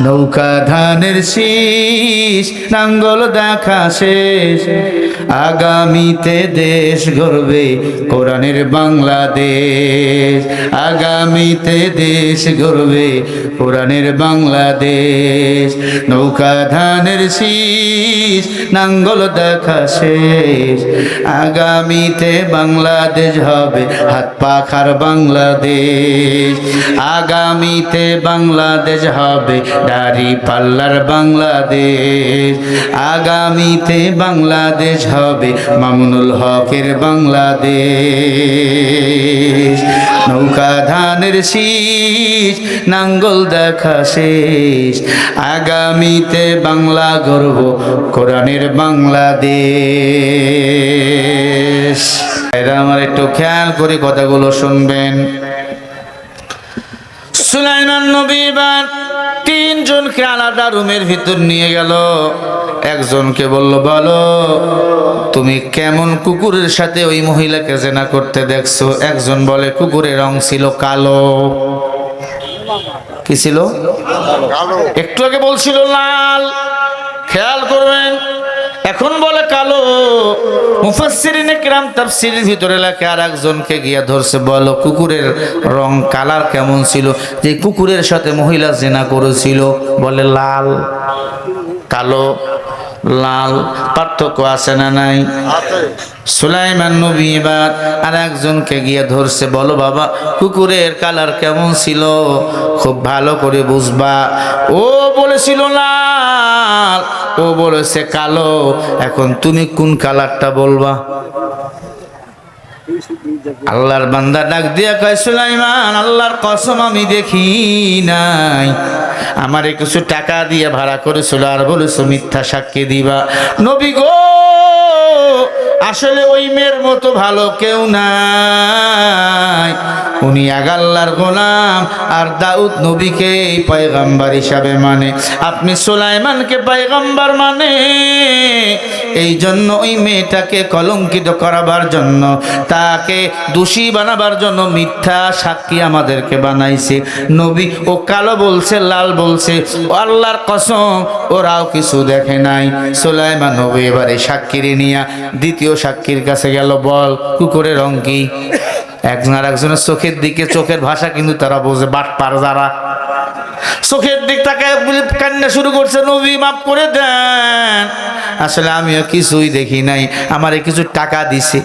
নৌকা ধানের শীষ, নাঙ্গল দেখা শেষ। আগামীতে দেশ গড়বে কোরআনের বাংলাদেশ। আগামীতে দেশ গড়বে কোরআনের বাংলাদেশ। নৌকা ধানের শীষ, নাঙ্গল দেখা শেষ। আগামীতে বাংলাদেশ হবে হাত পাখার বাংলাদেশ। আগামীতে বাংলাদেশ হবে দাড়ি পাল্লার বাংলাদেশ। আগামীতে বাংলাদেশ হবে মামুনুল হকের বাংলাদেশ। নৌকা ধানের শীষ, নাঙ্গল দেখা শেষ। আগামীতে বাংলা গর্ব কোরআনের বাংলাদেশ। এরা আমার একটু খেয়াল করে কথাগুলো শুনবেন। সুলাইমান নবী এবার তিনজনকে আলাদা রুমের ভিতর নিয়ে গেল। একজনকে বলল বলো তুমি কেমন কুকুরের সাথে ওই মহিলাকে জেনা করতে দেখছ? একজন বলে কুকুরের রং ছিল কালো। কি ছিল? একটু আগে বলছিল লাল। খেয়াল করবেন এখন বলে কালো। মুফাসসিরিনে কিরাম তাফসীরের ভিতরে লেখে আর একজনকে গিয়া ধরছে। বলো, কুকুরের রং কালার কেমন ছিল? যে কুকুরের সাথে মহিলা জেনা করেছিল। বলে, লাল, কালো, লাল, পার্থক্য আছে না নাই? সুলাইমান নবী এবার আর একজনকে গিয়ে ধরছে, বলো বাবা, কুকুরের কালার কেমন ছিল? খুব ভালো করে বুঝবা। ও বলেছিল লাল, ও বলেছে কালো। এখন তুমি কোন কালারটা বলবা? আল্লাহর বান্দা ডাক দিয়া কয়, সুলাইমান, আল্লাহর কসম আমি দেখি নাই। আমারে কিছু টাকা দিয়ে ভাড়া করেছিল আর বলেছ মিথ্যা সাক্ষী দিবা। নবী গো আসলে ওই মেয়ের মতো ভালো কেউ নাই। উনি আগাল্লার গোলাম, আর দাউদ নবীকে পয়গাম্বার হিসাবে মানে। আপনি সুলাইমানকে পয়গাম্বার মানে। এই জন্য ওই মেয়েটাকে কলঙ্কিত করাবার জন্য, তাকে দোষী বানাবার জন্য মিথ্যা সাক্ষী আমাদেরকে বানাইছে। নবী, ও কালো বলছে, লাল বলছে আল্লাহর কসম, ওরাও কিছু দেখে নাই। সুলাইমান নবী এবারে সাক্ষীরে নিয়া দ্বিতীয় সাক্ষীর কাছে গেল, বল, কুকুরের রং কি একজন আর একজনের চোখের দিকে, চোখের ভাষা কিন্তু তারা বোঝে, বাট পার যারা চোখের দিক তাকে কান্না শুরু করছে, নবী, মাফ করে দেন। আসলে আমিও কিছুই দেখি নাই, আমারে কিছু টাকা দিছে।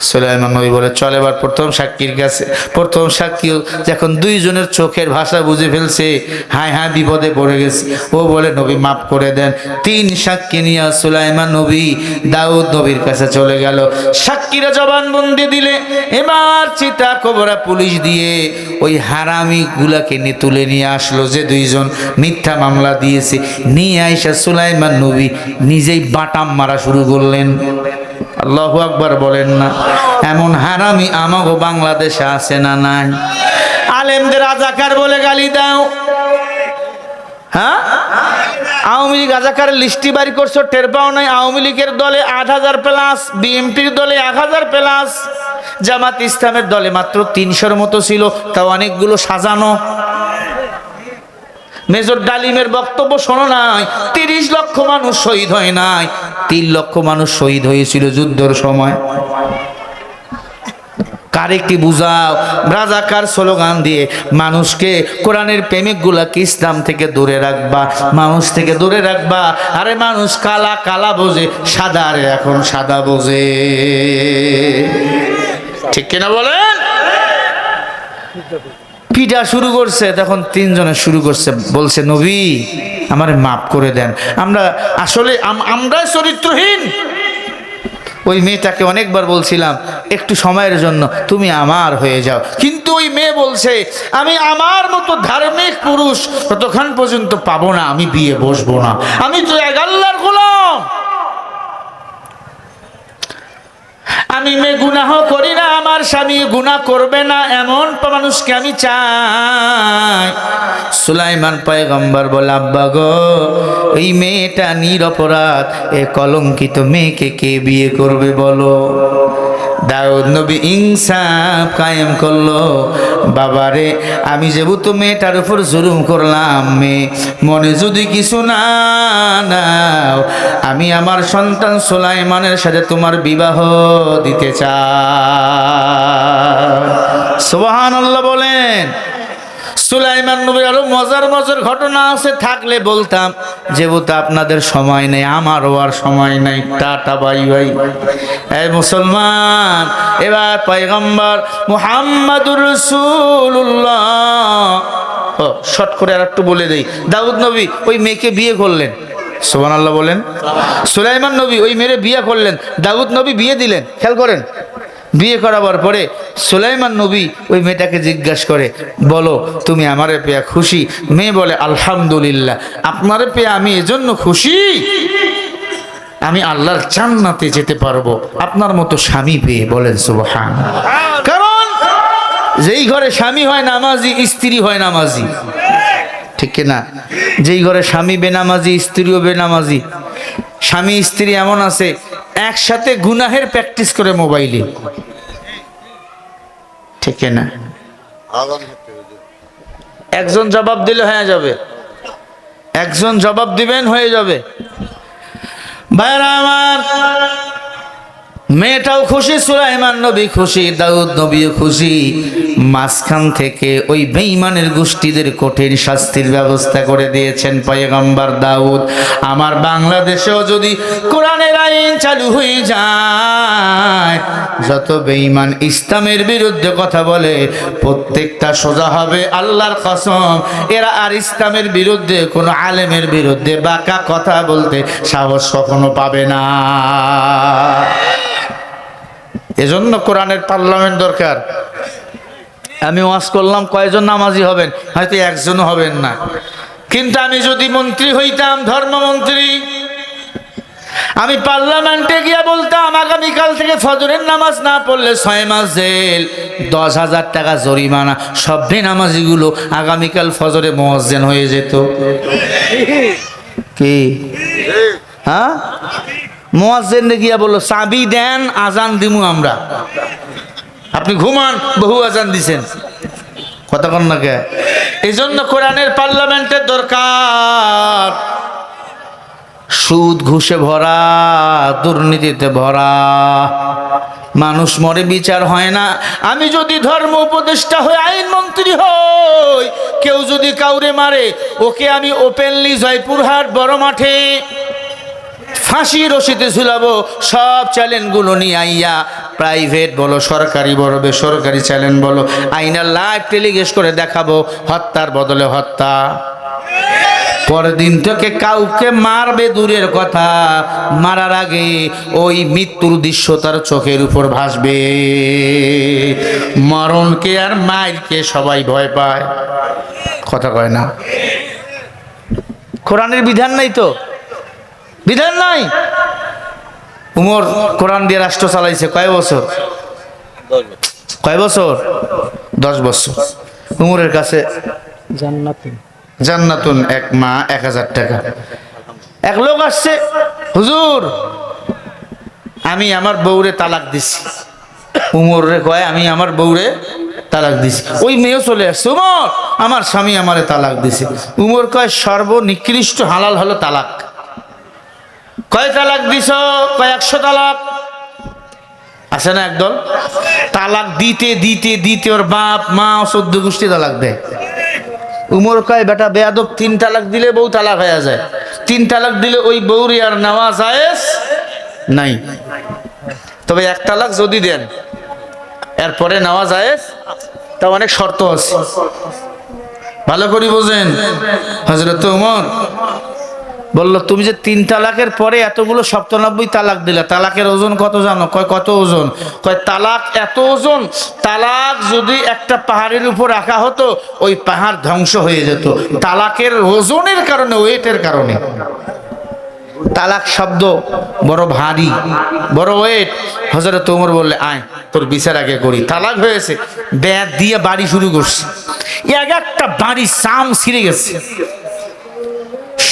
সুলাইমান নবী বলে, চল এবার প্রথম সাক্ষীর কাছে, প্রথম সাক্ষী যখন দুইজনের চোখের ভাষা বুঝে ফেলছে, হায় হায় বিপদে পড়ে গেছে। ও বলে, নবী, মাফ করে দেন। তিন সাক্ষী নিয়ে সুলাইমান নবী দাউদ নবীর কাছে চলে গেল। সাক্ষীরা জবানবন্দি দিলে, এবার চিতা কবরা পুলিশ দিয়ে ওই হারামি গুলাকে নিয়ে তুলে নিয়ে আসলো যে দুইজন মিথ্যা মামলা দিয়েছে। নিয়ে আইসা সুলাইমান নবী নিজেই বাটাম মারা শুরু করলেন। আল্লাহ আকবার বলেন না। এমন হারামি আমাগো বাংলাদেশে আছে না নাই? আলেমদের রাজাকার বলে গালি দাও। হ্যাঁ? আওয়ামী লীগ রাজাকারের লিস্টি বাড়ি করছ, টের পাও নাই? আওয়ামী লীগের দলে আট হাজার প্লাস, বিএনপির দলে এক হাজার প্লাস, জামাত ইসলামের দলে মাত্র তিনশোর মতো ছিল, তাও অনেকগুলো সাজানো। মেজর ডালিমের বক্তব্য শোনো নাই। তিরিশ লক্ষ মানুষ শহীদ হয় নাই। তিন লক্ষ মানুষ শহীদ হয়েছিল যুদ্ধের সময়। কারেক্টি বুঝাও? রাজাকার স্লোগান দিয়ে মানুষকে কোরআনের প্রেমিক গুলাকে ইসলাম থেকে দূরে রাখবা, মানুষ থেকে দূরে রাখবা। আরে মানুষ কালা কালা বোঝে, সাদা আরে এখন সাদা বোঝে। ঠিক কিনা বলেন? পিটা শুরু করছে, তখন তিনজনে শুরু করছে, বলছে, নবী, আমার মাফ করে দেন। আমরা আসলে আম- আমরা চরিত্রহীন। ওই মেয়েটাকে অনেকবার বলছিলাম, একটু সময়ের জন্য তুমি আমার হয়ে যাও। কিন্তু ওই মেয়ে বলছে, আমি আমার মতো ধার্মিক পুরুষ ততক্ষণ পর্যন্ত পাবো না, আমি বিয়ে বসবো না। আমি তো এক আল্লাহর গোলাম। আমি মে গুনাহ করি না, আমার স্বামী গুনাহ করবে না, এমন মানুষকে আমি চাই। সুলাইমান পয়গম্বর বলে, আব্বা গো, এই মেয়েটা নিরপরাধ, এ কলঙ্কিত মেয়েকে কে বিয়ে করবে বলো? দাউদ নবী ইনসাফ কায়েম করল। বাবারে, আমি যেহেতু মেয়েটার উপর জুলুম করলাম, মেয়ে, মনে যদি কিছু না নাও, আমি আমার সন্তান সোলাইমানের সাথে তোমার বিবাহ দিতে চাই। সোহান বলেন। সুলাইমান নবীর আরও মজার মজার ঘটনা আছে, থাকলে বলতাম, যেহেতু আপনাদের সময় নেই, আমারও আর সময় নেই, টাটা, বাই বাই। এই মুসলমান, এবার পয়গম্বর মুহাম্মাদুর রাসূলুল্লাহ। ও, শর্ট করে আর একটু বলে দেই। দাউদ নবী ওই মেয়েকে বিয়ে করলেন। সোহান আল্লাহ বলেন। সুলাইমান নবী ওই মেয়েরে বিয়ে করলেন। দাউদ নবী বিয়ে দিলেন। খেয়াল করেন। বিয়ে করাবার পরে সুলাইমান নবী ওই মেয়েটাকে জিজ্ঞাসা করে, বলো, তুমি আমারে পেয়া খুশি? মেয়ে বলে, আলহামদুলিল্লাহ, আপনারে পেয়ে আমি এজন্য খুশি। আমি আল্লাহর জান্নাতে যেতে পারব। আপনার মতো স্বামী পেয়ে বলেন সুবহান। কারণ যেই ঘরে স্বামী হয় নামাজি, স্ত্রী হয় নামাজি। ঠিক না যেই ঘরে স্বামী বেনামাজি, স্ত্রীও বেনামাজি। স্বামী, স্ত্রী এমন আছে একসাথে গুনাহের প্র্যাকটিস করে মোবাইলে। ঠিক না? একজন জবাব দিলে হয়ে যাবে। একজন জবাব দিবেন হয়ে যাবে। ভাইরা আমার মেয়েটাও খুশি, সুলাইমান নবী খুশি, দাউদ নবীও খুশি। মাঝখান থেকে ওই বেঈমানের গোষ্ঠীদের কঠিন শাস্তির ব্যবস্থা করে দিয়েছেন পয়গম্বর দাউদ। আমার বাংলাদেশেও যদি কোরআনের আইন চালু হয়ে যায়, যত বেঈমান ইসলামের বিরুদ্ধে কথা বলে, প্রত্যেকটা সোজা হবে আল্লাহর কসম। এরা আর ইসলামের বিরুদ্ধে, কোনো আলেমের বিরুদ্ধে বাঁকা কথা বলতে সাহস কখনো পাবে না। এজন্য কোরআনের পার্লামেন্ট দরকার। আমি ওয়াজ করলাম, কয়জন নামাজি হবেন? হয়তো একজনও হবেন না। কিন্তু আমি যদি মন্ত্রী হইতাম, ধর্মমন্ত্রী, আমি পার্লামেন্টে গিয়ে বলতাম, আগামীকাল থেকে ফজরের নামাজ না পড়লে ছয় মাস জেল, দশ হাজার টাকা জরিমানা সব নামাজিগুলো আগামীকাল ফজরে মোয়াজ্জেন হয়ে যেত। কি? হ্যাঁ? মোয়াজ্জেন গিয়া বলল, চাবি দেন, আজান দিমু আমরা। আপনি ঘুমান, বহু আজান দিছেন। কথা কন না এই জন্য কোরআনের পার্লামেন্টের দরকার। সুদ ঘুষে ভরা, দুর্নীতিতে ভরা। মানুষ মরে, বিচার হয় না। আমি যদি ধর্ম উপদেষ্টা হয়ে, আইন মন্ত্রী হই, কেউ যদি কাউরে মারে, ওকে আমি ওপেনলি জয়পুরহাট বড় মাঠে ফাঁসি রশিতে ঝুলাবো সব চ্যানেলগুলো নিয়ে আইয়া। প্রাইভেট বলো, সরকারি বলো বেসরকারি চ্যানেল বলো, আইনার লাইভ টেলিগেস্ট করে দেখাবো, হত্যার বদলে হত্যা। পরের দিন থেকে কাউকে মারবে দূরের কথা, মারার আগে ওই মৃত্যুর দৃশ্য তার চোখের উপর ভাসবে। মরণকে আর মায়েরকে সবাই ভয় পায়। কথা কয় না। কোরআনের বিধান নাই তো? বিধান নাই। উমর কোরআন দিয়ে রাষ্ট্র চালাইছে কয় বছর? কয় বছর? দশ বছর। উমরের কাছে জান্নাতি জান্নাতুন এক মা এক হাজার টাকা। এক লোক আসছে হুজুর আমি আমার বউরে তালাক দিছি। উমর রে কয় আমি আমার বউরে তালাক দিছি। ওই মেয়েও চলে আসছে উমর আমার স্বামী আমারে তালাক দিছে। উমর কয় সর্বনিকৃষ্ট হালাল হলো তালাক। কয় তালাক দিছ? কয় একশো তালাক? আছে না একদল? তালাক দিতে দিতে দিতে ওর বাপ, মা চোদ্দ গোষ্ঠী তালাক দেয়। উমর কয়, বেটা, বেয়াদব তিন তালাক দিলে বউ তালাক হয়ে যায়। তিন তালাক দিলে ওই বউরি আর নেওয়া জায়েজ নাই। তবে এক তালাক যদি দেন, এরপরে নেওয়া জায়েজ? তা অনেক শর্ত আছে। ভালো করে বোঝেন হজরত উমর। বলল, তুমি যে তিন তালাকের পরে এতগুলো সপ্তানব্বই তালাক দিলে, তালাকের ওজন কত জানো? কয়, কত ওজন? কয়, তালাক এত ওজন, তালাক যদি একটা পাহাড়ের উপর রাখা হতো, ওই পাহাড় ধ্বংস হয়ে যেত। তালাকের ওজনের কারণে, ওয়েটের কারণে। তালাক শব্দ বড় ভারী, বড় ওয়েট। হজরত তোমর বললে, আয়, তোর বিচার আগে করি। তালাক হয়েছে, ব্যাগ দিয়ে বাড়ি শুরু করছে। এক একটা বাড়ি সাম ছিঁড়ে গেছে।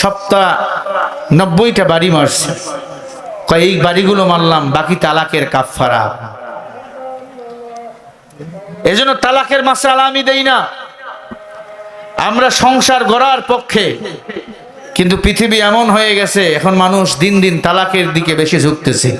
সপ্তাহ নব্বইটা বাড়ি মারছে। কয়েক এই বাড়িগুলো মারলাম, বাকি তালাকের কাফারা এজন্য তালাকের মাসালা আমি দেই না। আমরা সংসার গড়ার পক্ষে, কিন্তু পৃথিবী এমন হয়ে গেছে, এখন মানুষ দিন দিন তালাকের দিকে বেশি ঝুঁকতেছে।